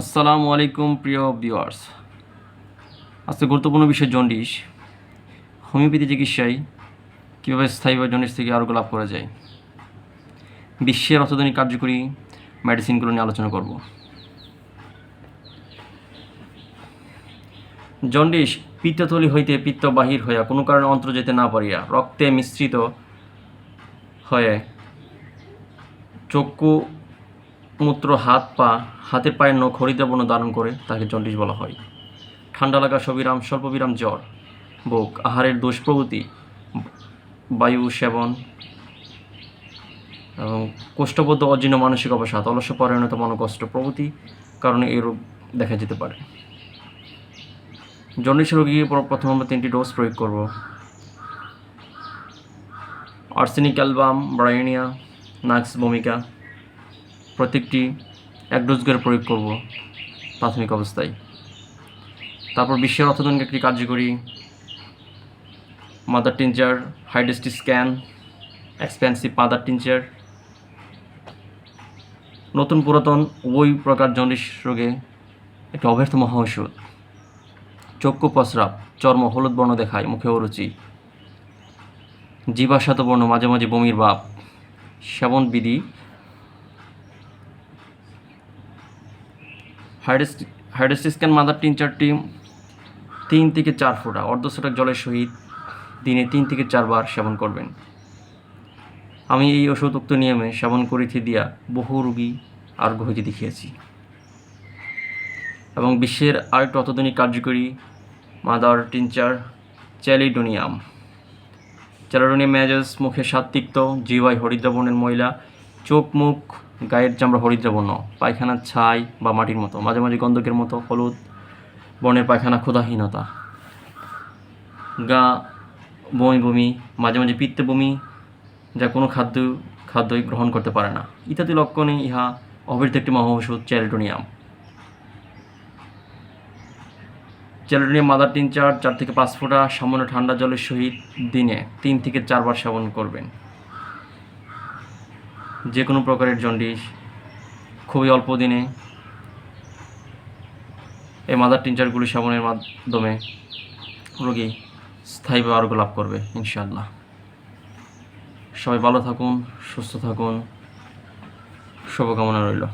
আসসালামু আলাইকুম, প্রিয় ভিউয়ার্স। আজকে গুরুত্বপূর্ণ বিষয় জন্ডিস। হোমিওপ্যাথি চিকিৎসায় কীভাবে স্থায়ীভাবে জন্ডিস থেকে আরোগ্য লাভ করা যায়, বিশ্বের অত্যাধুনিক কার্যকরী মেডিসিনগুলো নিয়ে আলোচনা করব। জন্ডিস পিত্তথলি হইতে পিত্ত বাহির হইয়া কোনো কারণে অন্ত্র যেতে না পারিয়া রক্তে মিশ্রিত হয়ে চক্ষু মূত্র হাত পা, হাতে পায়ের নখ হরিদ্রাবর্ণ ধারণ করে তাকে জন্ডিস বলা হয়। ঠান্ডা লাগা সবিরাম, স্বল্পবিরাম জ্বর। বুক, আহারের দোষ প্রভৃতি বায়ু সেবন, এবং কোষ্ঠবদ্ধ অজীর্ণ মানসিক অবসাদ অলস্য পরায়ণতা মনোকষ্ট প্রভৃতি কারণে এই রোগ দেখা যেতে পারে। জন্ডিস রোগী প্রথম আমরা তিনটি ডোজ প্রয়োগ করব। আর্সেনিক অ্যালবাম ব্রাইনিয়া নাক্স, ভূমিকা প্রত্যেকটি এক ডোজ করে প্রয়োগ করব প্রাথমিক অবস্থায়। তারপর বিশ্বের অর্থদণ্ড একটি কার্যকরী মাদার টিনচার হাইডেস্টি স্ক্যান এক্সপেন্সিভ মাদার টিনচার নতুন পুরাতন উভয় প্রকার জন্ডিস রোগে একটি অব্যর্থ মহা ঔষধ। চক্ষু প্রস্রাব, চর্ম হলুদ বর্ণ দেখায়, মুখে অরুচি জীবাশাত বর্ণ মাঝে মাঝে বমির ভাব সেবন বিধি হাইড্রোস্টিস্ক্যান মাদার টিনচারটি তিন থেকে চার ফোঁটা। অর্ধশতক জলের সহিত দিনে তিন থেকে চারবার সেবন করবেন। আমি এই ওষুধ উক্ত নিয়মে সেবন করিতে দিয়া বহু রোগী আরোগ্য হইতে দেখিয়েছি। এবং বিশ্বের আরেকটি অত্যাধুনিক কার্যকরী মাদার টিনচার চ্যালিডোনিয়াম। চ্যালিডোনিয়াম ম্যাজাস মুখে সাত্তিক্ত জিওয়াই হরিদ্রাবর্ণের ময়লা, চোখ মুখ গায়ের চামড়া হরিদ্রাবর্ণ পায়খানার ছাই বা মাটির মতো, মাঝে মাঝে গন্ধকের মতো হলুদ বর্ণের পায়খানা ক্ষুধাহীনতা। গা বমি বমি, মাঝে মাঝে পিত্তে বমি, যা কোনো খাদ্য, খাদ্যই গ্রহণ করতে পারে না। ইত্যাদি লক্ষণে ইহা অবৃত একটি মহা ওষুধ চ্যালিডোনিয়াম চ্যালিডোনিয়াম মাদার তিন চার চার থেকে পাঁচ ফোঁটা সামান্য ঠান্ডা জলের সহিত দিনে তিন থেকে চারবার সেবন করবেন। যে কোনো প্রকারের জন্ডিস, খুবই অল্প দিনে এই মাদার টিনচারগুলি সেবনের মাধ্যমে রোগী স্থায়ীভাবে আরোগ্য লাভ করবে, ইনশাআল্লাহ। সবাই ভালো থাকুন, সুস্থ থাকুন। শুভকামনা রইল।